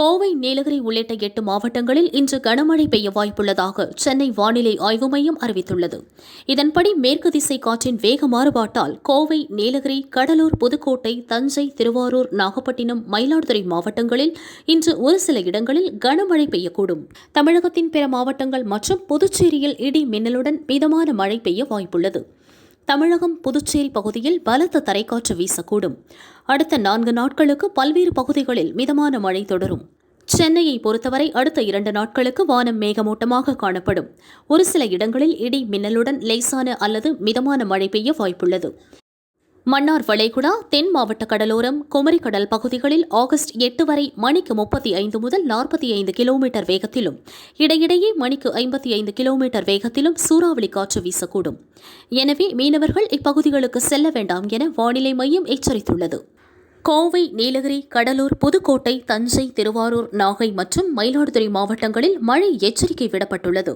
கோவை நீலகிரி உள்ளிட்ட எட்டு மாவட்டங்களில் இன்று கனமழை பெய்ய வாய்ப்புள்ளதாக சென்னை வானிலை ஆய்வு மையம் அறிவித்துள்ளது. இதன்படி மேற்கு திசை காற்றின் வேக மாறுபாட்டால் கோவை நீலகிரி கடலூர் புதுக்கோட்டை தஞ்சை திருவாரூர் நாகப்பட்டினம் மயிலாடுதுறை மாவட்டங்களில் இன்று ஒரு சில இடங்களில் கனமழை பெய்யக்கூடும். தமிழகத்தின் பிற மாவட்டங்கள் மற்றும் புதுச்சேரியில் இடி மின்னலுடன் மிதமான மழை பெய்ய வாய்ப்புள்ளது. தமிழகம் புதுச்சேரி பகுதியில் பலத்த தரைக்காற்று வீசக்கூடும். அடுத்த நான்கு நாட்களுக்கு பல்வேறு பகுதிகளில் மிதமான மழை தொடரும். சென்னையை பொறுத்தவரை அடுத்த இரண்டு நாட்களுக்கு வானம் மேகமூட்டமாக காணப்படும். ஒரு சில இடங்களில் இடி மின்னலுடன் லேசான அல்லது மிதமான மழை பெய்ய வாய்ப்புள்ளது. மன்னார் வளைகுடா தென் மாவட்ட கடலோரம் குமரிக்கடல் பகுதிகளில் ஆகஸ்ட் எட்டு வரை மணிக்கு முப்பத்தி ஐந்து முதல் நாற்பத்தி ஐந்து கிலோமீட்டர் வேகத்திலும் இடையிடையே மணிக்கு ஐம்பத்தி ஐந்து கிலோமீட்டர் வேகத்திலும் சூறாவளி காற்று வீசக்கூடும். எனவே மீனவர்கள் இப்பகுதிகளுக்கு செல்ல வேண்டாம் என வானிலை மையம் எச்சரித்துள்ளது. கோவை நீலகிரி கடலூர் புதுக்கோட்டை தஞ்சை திருவாரூர் நாகை மற்றும் மயிலாடுதுறை மாவட்டங்களில் மழை எச்சரிக்கை விடப்பட்டுள்ளது.